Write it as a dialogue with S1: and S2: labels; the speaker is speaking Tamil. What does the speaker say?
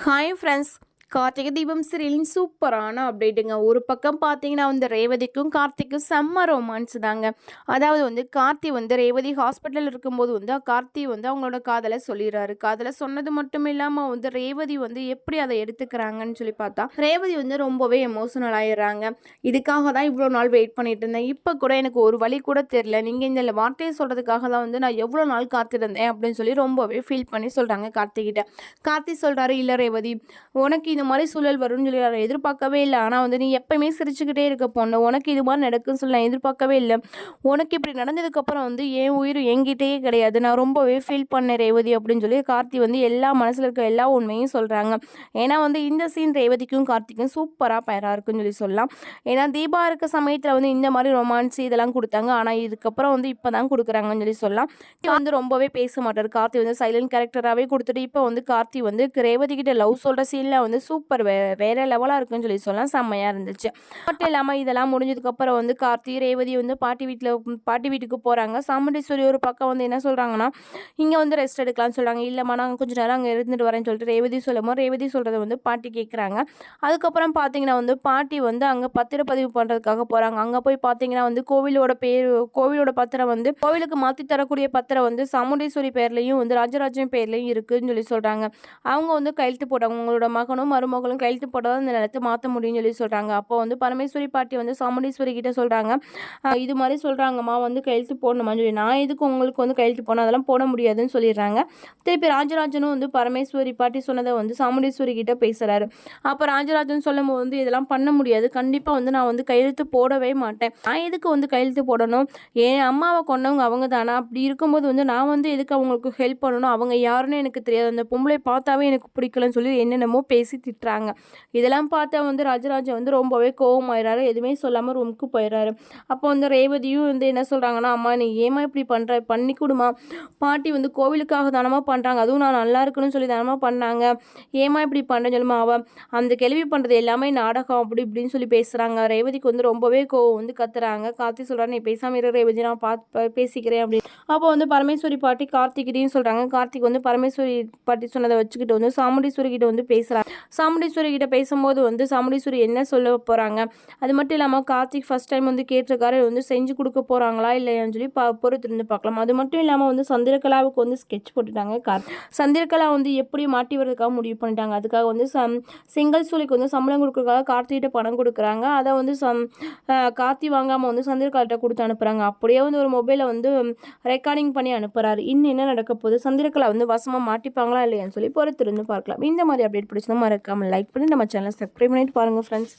S1: ஹாய் ஃப்ரெண்ட்ஸ் கார்த்திகை தீபம் சீரியலின் சூப்பரான அப்டேட்டுங்க ஒரு பக்கம் பார்த்தீங்கன்னா வந்து ரேவதிக்கும் கார்த்திக்கும் செம்ம ரொமான்ஸ் தாங்க. அதாவது வந்து கார்த்தி வந்து ரேவதி ஹாஸ்பிட்டலில் இருக்கும்போது வந்து கார்த்தி வந்து அவங்களோட காதலை சொல்லிடுறாரு. காதலை சொன்னது மட்டும் இல்லாமல் வந்து ரேவதி வந்து எப்படி அதை எடுத்துக்கிறாங்கன்னு சொல்லி பார்த்தா ரேவதி வந்து ரொம்பவே எமோஷனல் ஆயிடுறாங்க. இதுக்காக தான் இவ்வளோ நாள் வெயிட் பண்ணிட்டு இருந்தேன். இப்போ கூட எனக்கு ஒரு வழி கூட தெரில நீங்கள் இந்த வார்த்தையை சொல்கிறதுக்காக தான் வந்து நான் எவ்வளோ நாள் காத்திருந்தேன் அப்படின்னு சொல்லி ரொம்பவே ஃபீல் பண்ணி சொல்கிறாங்க கார்த்திகிட்ட. கார்த்தி சொல்கிறாரு இல்லை ரேவதி உனக்கு இந்த மாதிரி சூழல் வரும்னு சொல்லி நான் எதிர்பார்க்கவே இல்லை. ஆனால் வந்து நீ எப்பயுமே சிரிச்சுக்கிட்டே இருக்க பொண்ணு. உனக்கு இது மாதிரி நடக்குன்னு சொல்லி நான் எதிர்பார்க்கவே இல்லை. உனக்கு இப்படி நடந்ததுக்கப்புறம் வந்து என் உயிர் என்கிட்டயே கிடையாது. நான் ரொம்பவே ஃபீல் பண்ணேன் ரேவதி அப்படின்னு சொல்லி. கார்த்தி வந்து எல்லா மனசில் இருக்க எல்லா உண்மையும் சொல்கிறாங்க ஏன்னா வந்து இந்த சீன் ரேவதிக்கும் கார்த்திக்கும் சூப்பராக பயராக இருக்குன்னு சொல்லி சொல்லலாம். ஏன்னா தீபா இருக்க சமயத்தில் வந்து இந்த மாதிரி ரொமான்ஸ் இதெல்லாம் கொடுத்தாங்க. ஆனால் இதுக்கப்புறம் வந்து இப்போ தான் கொடுக்குறாங்கன்னு சொல்லி சொல்லலாம். வந்து ரொம்பவே பேச மாட்டார். கார்த்தி வந்து சைலண்ட் கேரக்டராகவே கொடுத்துட்டு இப்போ வந்து கார்த்தி வந்து ரேவதி கிட்ட லவ் சொல்கிற சீனில் வந்து சூப்பர். வே வேறு லெவலாக இருக்குன்னு சொல்லி சொல்லலாம். செம்மையாக இருந்துச்சு. மட்டும் இல்லாமல் இதெல்லாம் முடிஞ்சதுக்கப்புறம் வந்து கார்த்தி ரேவதி வந்து பாட்டி வீட்டில் பாட்டி வீட்டுக்கு போகிறாங்க சாமுண்டீஸ்வரி ஒரு பக்கம் வந்து என்ன சொல்கிறாங்கன்னா இங்கே வந்து ரெஸ்ட் எடுக்கலாம்னு சொல்கிறாங்க இல்லைம்மா நாங்கள் கொஞ்சம் நேரம் அங்கே இருந்துட்டு வரேன்னு சொல்லிட்டு ரேவதி சொல்லும்போது ரேவதி சொல்கிறத வந்து பாட்டி கேட்குறாங்க அதுக்கப்புறம் பார்த்தீங்கன்னா வந்து பாட்டி வந்து அங்கே பத்திரப்பதிவு பண்ணுறதுக்காக போகிறாங்க அங்கே போய் பார்த்தீங்கன்னா வந்து கோவிலோட பேர் கோவிலோட பத்திரம் வந்து கோவிலுக்கு மாற்றி தரக்கூடிய பத்திரம் வந்து சாமுண்டீஸ்வரி பேர்லேயும் வந்து ராஜராஜன் பேர்லேயும் இருக்குதுன்னு சொல்லி சொல்கிறாங்க அவங்க வந்து கையெழுத்து போட்டாங்க உங்களோட மகனும் மருமகளும் கையெழுத்து போட்டால் இந்த நிலத்தை மாற்ற முடியும்னு சொல்லி சொல்கிறாங்க அப்போ வந்து பரமேஸ்வரி பாட்டி வந்து சாமுண்டீஸ்வரி கிட்ட சொல்கிறாங்க இது மாதிரி சொல்கிறாங்கம்மா வந்து கையெழுத்து போடணுமான்னு சொல்லி. நான் எதுக்கு உங்களுக்கு வந்து கையெழுத்து போடணும்? அதெல்லாம் போட முடியாதுன்னு சொல்லிடுறாங்க. திருப்பி ராஜராஜனும் வந்து பரமேஸ்வரி பாட்டி சொன்னதை வந்து சாமுண்டீஸ்வரி கிட்ட பேசுகிறாரு அப்போ ராஜராஜன் சொல்லும் போது வந்து இதெல்லாம் பண்ண முடியாது. கண்டிப்பாக வந்து நான் வந்து கையெழுத்து போடவே மாட்டேன். நான் எதுக்கு வந்து கையெழுத்து போடணும்? என் அம்மாவை கொண்டவங்க அவங்க தானா? அப்படி இருக்கும்போது வந்து நான் வந்து எதுக்கு அவங்களுக்கு ஹெல்ப் பண்ணணும்? அவங்க யாருன்னு எனக்கு தெரியாது. அந்த பொம்பளை பார்த்தாவே எனக்கு பிடிக்கலன்னு சொல்லி என்னென்னமோ பேசி திட்டுறாங்க. இதெல்லாம் பார்த்தா வந்து ராஜராஜன் வந்து ரொம்பவே கோவமாயிடுறாரு எதுவுமே சொல்லாமல் ரூமுக்கு போயிடுறாரு அப்போ வந்து ரேவதியும் வந்து என்ன சொல்கிறாங்கன்னா அம்மா நீ ஏமா இப்படி பண்ணுற பண்ணி கொடுமா. பாட்டி வந்து கோவிலுக்காக தானமாக பண்ணுறாங்க அதுவும் நான் நல்லா இருக்குன்னு சொல்லி தானமாக பண்ணாங்க. ஏமா இப்படி பண்ணுறேன்னு சொல்லுமா அவள் அந்த கேள்வி பண்ணுறது எல்லாமே நாடகம் அப்படி இப்படின்னு சொல்லி பேசுகிறாங்க ரேவதிக்கு வந்து ரொம்பவே கோவம் வந்து கத்துறாங்க. கார்த்தி சொல்கிறாங்க நீ பேசாமல் இரு ரேவதி நான் பார்த்து பேசிக்கிறேன் அப்படின்னு. அப்போ வந்து பரமேஸ்வரி பாட்டி கார்த்திகிட்டையும் சொல்கிறாங்க கார்த்திக் வந்து பரமேஸ்வரி பாட்டி சொன்னதை வச்சுக்கிட்டு வந்து சாமுண்டீஸ்வரி கிட்ட வந்து பேசுகிறாங்க சாமுண்டீஸ்வரி கிட்ட பேசும்போது வந்து சாமுண்டீஸ்வரி என்ன சொல்ல போகிறாங்க அது மட்டும் இல்லாமல் கார்த்திக் ஃபஸ்ட் டைம் வந்து கேட்டிருக்காரு. வந்து செஞ்சு கொடுக்க போகிறாங்களா இல்லையான்னு சொல்லி பா பொறுத்திருந்து பார்க்கலாம். அது மட்டும் இல்லாமல் வந்து சந்திரகலாவுக்கு வந்து ஸ்கெட்ச் போட்டுட்டாங்க கார் சந்திரகலா வந்து எப்படி மாட்டி வர்றதுக்காக முடிவு பண்ணிட்டாங்க. அதுக்காக வந்து சம் சிங்கிள் சூழிக்கு வந்து சம்பளம் கொடுக்குறதுக்காக கார்த்திகிட்ட பணம் கொடுக்குறாங்க. அதை வந்து சம் கார்த்தி வாங்காமல் வந்து சந்திரகலாட்ட கொடுத்து அனுப்புகிறாங்க அப்படியே வந்து ஒரு மொபைலை வந்து ரெக்கார்டிங் பண்ணி அனுப்புகிறாரு இன்னும் என்ன நடக்க போகுது? சந்திரகலா வந்து வசமாக மாட்டிப்பாங்களா இல்லையான்னு சொல்லி பொறுத்திருந்து பார்க்கலாம். இந்த மாதிரி அப்டேட் பிடிச்சதும் மறக்காமல் லைக் பண்ணி நம்ம சேனலை சப்ஸ்கிரைப் பண்ணிட்டு பாருங்கள் ஃப்ரெண்ட்ஸ்